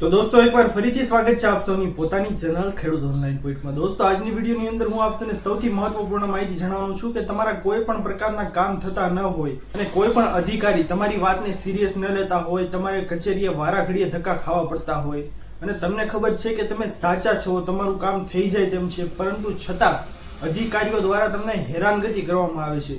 તો દોસ્તો એકવાર ફરીથી સ્વાગત છે આપ સૌની પોતાની ચેનલ ખેડૂત ઓનલાઈન પોઈન્ટમાં દોસ્તો, આજની વિડીયોની અંદર હું આપને સૌથી મહત્વપૂર્ણ માહિતી જણાવવાનું છું કે તમારા કોઈ પણ પ્રકારના કામ થતા ન હોય અને કોઈ પણ અધિકારી તમારી વાતને સિરિયસ ન લેતા હોય, તમારે કચેરીએ વારાઘડીએ ધક્કા ખાવા પડતા હોય અને તમને ખબર છે કે તમે સાચા છો, તમારું કામ થઈ જાય તેમ છે, પરંતુ છતાં અધિકારીઓ દ્વારા તમને હેરાનગતિ કરવામાં આવે છે.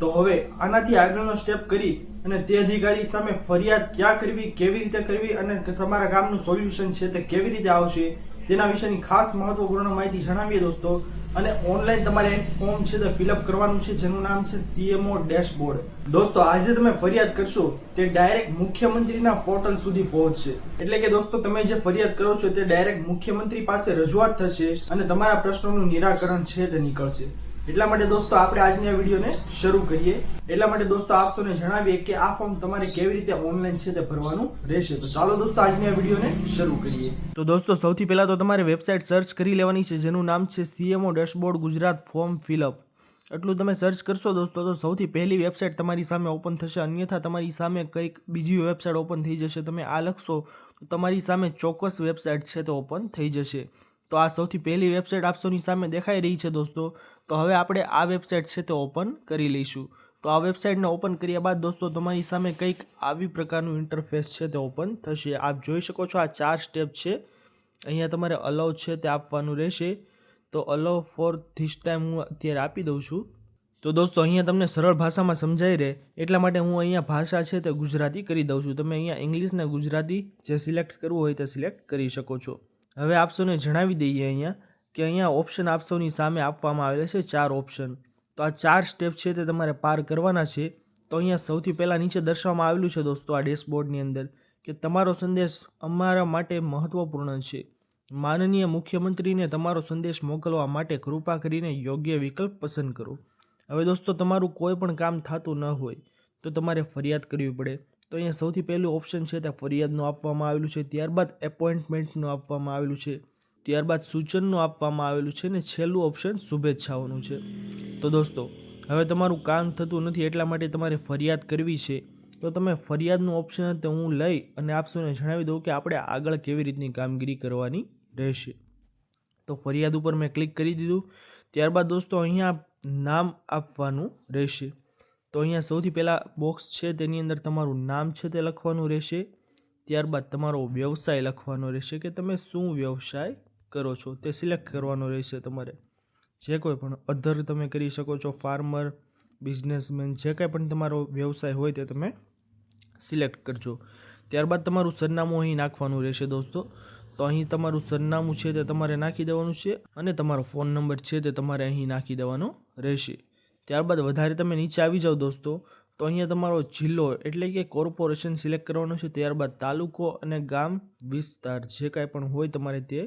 તો હવે આનાથી આગળનો સ્ટેપ કરી અને તે અધિકારી સામે ફરિયાદ ક્યાં કરવી, કેવી રીતે કરવી અને તમારા કામનું સોલ્યુશન છે તે કેવી રીતે આવશે, તેના વિશેની ખાસ મહત્વપૂર્ણ માહિતી જણાવીએ દોસ્તો. અને ઓનલાઈન તમારે એક ફોર્મ છે તે ફિલઅપ કરવાનું છે, જેનું નામ છે સીએમઓ ડેશબોર્ડ દોસ્તો, આજે તમે ફરિયાદ કરશો, તે ડાયરેક્ટ મુખ્યમંત્રીના પોર્ટલ સુધી પહોંચશે. એટલે કે દોસ્તો, તમે જે ફરિયાદ કરો છો, તે ડાયરેક્ટ મુખ્યમંત્રી પાસે રજૂઆત થશે અને તમારા પ્રશ્નોનું નિરાકરણ છે તે નીકળશે. એટલા માટે દોસ્તો આપણે આજની આ વિડીયોને શરૂ કરીએ. એટલા માટે દોસ્તો આપ સૌને જણાવીએ કે આ ફોર્મ તમારે કેવી રીતે ઓનલાઈન છે તે ભરવાનું રહેશે. તો ચાલો દોસ્તો આજની આ વિડીયોને શરૂ કરીએ. તો દોસ્તો સૌથી પહેલાં તો તમારે વેબસાઇટ સર્ચ કરી લેવાની છે. જેનું નામ છે CMO dashboard Gujarat form fill up એટલું તમે સર્ચ કરશો દોસ્તો તો સૌથી પહેલી વેબસાઇટ તમારી સામે ઓપન થશે. અન્યથા તમારી સામે કંઈક બીજી વેબસાઇટ ઓપન થઈ જશે. તમે આ લખશો, તો તમારી સામે ચોક્કસ વેબસાઇટ છે તે ઓપન થઈ જશે. તો આ સૌથી પહેલી વેબસાઇટ આપશોની સામે દેખાઈ રહી છે દોસ્તો. તો હવે આપણે આ વેબસાઇટ છે તે ઓપન કરી લઈશું. તો આ વેબસાઇટને ઓપન કર્યા બાદ દોસ્તો, તમારી સામે કંઈક આવી પ્રકારનું ઇન્ટરફેસ છે તે ઓપન થશે. આપ જોઈ શકો છો આ ચાર સ્ટેપ છે. અહીંયા તમારે અલાઉ છે તે આપવાનું રહેશે. તો અલાઉ ફોર ધીસ ટાઈમ હું અત્યારે આપી દઉં છું. તો દોસ્તો, અહીંયા તમને સરળ ભાષામાં સમજાઈ રહે. એટલા માટે હું અહીંયા ભાષા છે તે ગુજરાતી કરી દઉં છું. તમે અહીંયા ઇંગ્લિશ ને ગુજરાતી જે સિલેક્ટ કરવું હોય તે સિલેક્ટ કરી શકો છો. હવે આપ સૌને જણાવી દઈએ અહીંયા. કે અહીંયા ઓપ્શન આપશોની સામે આપવામાં આવેલા છે ચાર ઓપ્શન તો આ ચાર સ્ટેપ છે તે તમારે પાર કરવાના છે. તો અહીંયા સૌથી પહેલાં નીચે દર્શાવવામાં આવેલું છે દોસ્તો આ ડેશબોર્ડની અંદર કે તમારો સંદેશ અમારા માટે મહત્વપૂર્ણ છે. માનનીય મુખ્યમંત્રીને તમારો સંદેશ મોકલવા માટે કૃપા કરીને યોગ્ય વિકલ્પ પસંદ કરો. હવે દોસ્તો તમારું કોઈ પણ કામ થતું ન હોય તો તમારે ફરિયાદ કરવી પડે. તો અહીંયા સૌથી પહેલું ઓપ્શન છે તે ફરિયાદનું આપવામાં આવેલું છે. ત્યારબાદ એપોઇન્ટમેન્ટનું આપવામાં આવેલું છે. ત્યારબાદ સૂચનનું આપવામાં આવેલું છે ને છેલ્લું ઓપ્શન શુભેચ્છાઓનું છે. તો દોસ્તો, હવે તમારું કામ થતું નથી એટલા માટે તમારે ફરિયાદ કરવી છે. તો તમે ફરિયાદનું ઓપ્શન તો હું લઈ અને આપ સૌને જણાવી દઉં કે આપણે આગળ કેવી રીતની કામગીરી કરવાની રહેશે. તો ફરિયાદ ઉપર મેં ક્લિક કરી દીધું. ત્યારબાદ દોસ્તો, અહીંયા નામ આપવાનું રહેશે. તો અહીંયા સૌથી પહેલાં બોક્સ છે તેની અંદર તમારું નામ છે તે લખવાનું રહેશે. ત્યારબાદ તમારો વ્યવસાય લખવાનો રહેશે કે તમે શું વ્યવસાય કરો છો તે સિલેક્ટ કરવાનો રહેશે તમારે. જે કોઈ પણ અધર તમે કરી શકો છો ફાર્મર બિઝનેસમેન જે કાંઈ પણ તમારો વ્યવસાય હોય તે તમે સિલેક્ટ કરજો. ત્યારબાદ તમારું સરનામું અહીં નાખવાનું રહેશે દોસ્તો. તો અહીં તમારું સરનામું છે તે તમારે નાખી દેવાનું છે અને તમારો ફોન નંબર છે તે તમારે અહીં નાખી દેવાનો રહેશે. ત્યારબાદ વધારે તમે નીચે આવી જાઓ દોસ્તો. તો અહીંયા તમારો જિલ્લો એટલે કે કોર્પોરેશન સિલેક્ટ કરવાનો છે. ત્યારબાદ તાલુકો અને ગામ વિસ્તાર જે કાંઈ પણ હોય તમારે તે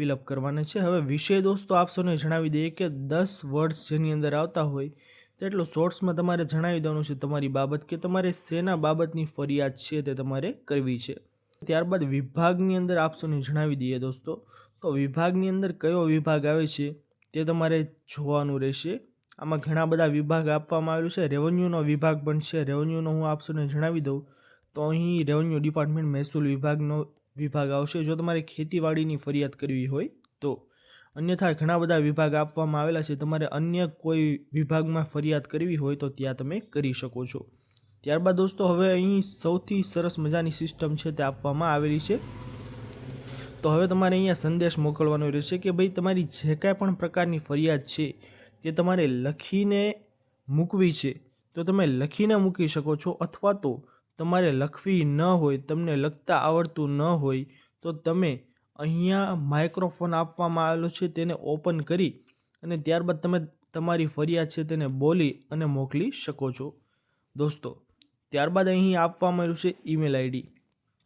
ફિલઅપ કરવાના છે. હવે વિષય દોસ્તો આપ સૌને જણાવી દઈએ કે દસ વર્ડ્સ જેની અંદર આવતા હોય તેટલું શોર્ટ્સમાં તમારે જણાવી દેવાનું છે તમારી બાબત કે તમારે શેના બાબતની ફરિયાદ છે તે તમારે કરવી છે. ત્યારબાદ વિભાગની અંદર આપ સૌને જણાવી દઈએ દોસ્તો. તો વિભાગની અંદર કયો વિભાગ આવે છે તે તમારે જોવાનું રહેશે. આમાં ઘણા બધા વિભાગ આપવામાં આવેલું છે. રેવન્યુનો વિભાગ પણ છે. રેવન્યુનો હું આપ સૌને જણાવી દઉં. તો અહીં રેવન્યુ ડિપાર્ટમેન્ટ મહેસૂલ વિભાગનો વિભાગ આવશે. જો તમારે ખેતીવાડીની ફરિયાદ કરવી હોય તો. અન્યથા ઘણા બધા વિભાગ આપવામાં આવેલા છે. તમારે અન્ય કોઈ વિભાગમાં ફરિયાદ કરવી હોય તો ત્યાં તમે કરી શકો છો. ત્યારબાદ દોસ્તો, હવે અહીં સૌથી સરસ મજાની સિસ્ટમ છે તે આપવામાં આવેલી છે. તો હવે તમારે અહીંયા સંદેશ મોકલવાનો રહેશે કે ભાઈ, તમારી જે કાંઈ પણ પ્રકારની ફરિયાદ છે તે તમારે લખીને મૂકવી છે. તો તમે લખીને મૂકી શકો છો અથવા તો તમારે લખવી ન હોય, તમને લખતા આવડતું ન હોય, તો તમે અહીંયા માઇક્રોફોન આપવામાં આવેલો છે તેને ઓપન કરી અને ત્યારબાદ તમે તમારી ફરિયાદ છે તેને બોલી અને મોકલી શકો છો. દોસ્તો, ત્યારબાદ અહીં આપવામાં આવ્યું છે ઈમેલ આઈડી.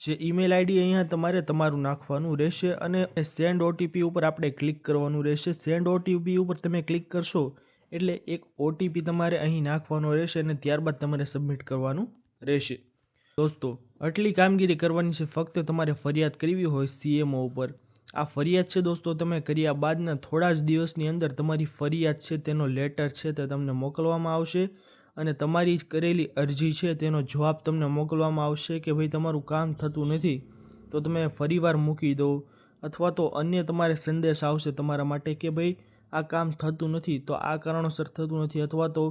જે ઈમેલ આઈડી અહીંયા તમારે તમારું નાખવાનું રહેશે અને સેન્ડ ઓટીપી ઉપર આપણે ક્લિક કરવાનું રહેશે. સેન્ડ ઓટીપી ઉપર તમે ક્લિક કરશો એટલે એક ઓટીપી તમારે અહીં નાખવાનો રહેશે અને ત્યારબાદ તમારે સબમિટ કરવાનું રહેશે. દોસ્તો, આટલી કામગીરી કરવાની છે, ફક્ત તમારે ફરિયાદ કરવી હોય સીએમઓ ઉપર. આ ફરિયાદ છે દોસ્તો, તમે કર્યા બાદના થોડા જ દિવસની અંદર તમારી ફરિયાદ છે, તેનો લેટર છે તે તમને મોકલવામાં આવશે અને તમારી કરેલી અરજી છે તેનો જવાબ તમને મોકલવામાં આવશે કે ભાઈ તમારું કામ થતું નથી, તો તમે ફરીવાર મૂકી દો. અથવા તો અન્ય તમારે સંદેશ આવશે તમારા માટે કે ભાઈ આ કામ થતું નથી, તો આ કારણોસર થતું નથી. અથવા તો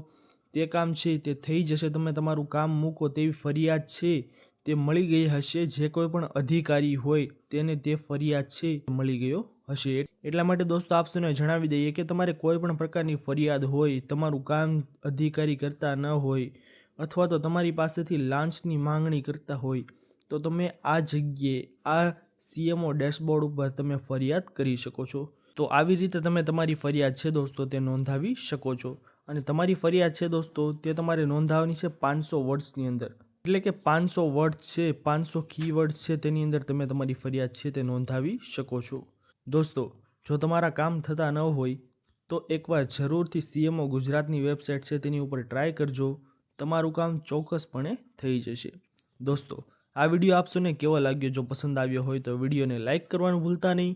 તે કામ છે, તે થઈ જશે. તમે તમારું કામ મૂકો તેવી ફરિયાદ છે, તે મળી ગઈ હશે. જે કોઈ પણ અધિકારી હોય તેને તે ફરિયાદ છે મળી ગયો હશે. એટલા માટે દોસ્તો, આપ સૌને જણાવી દઈએ કે તમારે કોઈ પણ પ્રકારની ફરિયાદ હોય, તમારું કામ અધિકારી કરતા ન હોય, અથવા તો તમારી પાસેથી લાંચની માંગણી કરતા હોય, તો તમે આ જગ્યાએ, આ સીએમઓ ડેશબોર્ડ ઉપર તમે ફરિયાદ કરી શકો છો. તો આવી રીતે તમે તમારી ફરિયાદ છે દોસ્તો, તે નોંધાવી શકો છો. અને તમારી ફરિયાદ છે દોસ્તો, તે તમારે નોંધાવવાની છે પાંચસો વર્ડ્સની અંદર. એટલે કે પાંચસો વર્ડ છે, પાંચસો કીવર્ડ છે, તેની અંદર તમે તમારી ફરિયાદ છે તે નોંધાવી શકો છો. દોસ્તો, જો તમારા કામ થતા ન હોય, તો એકવાર જરૂરથી સીએમઓ ગુજરાતની વેબસાઇટ છે તેની ઉપર ટ્રાય કરજો. તમારું કામ ચોક્કસપણે થઈ જશે. દોસ્તો, આ વીડિયો આપ સૌને કેવો લાગ્યો? જો પસંદ આવ્યો હોય તો વિડીયોને લાઇક કરવાનું ભૂલતા નહીં.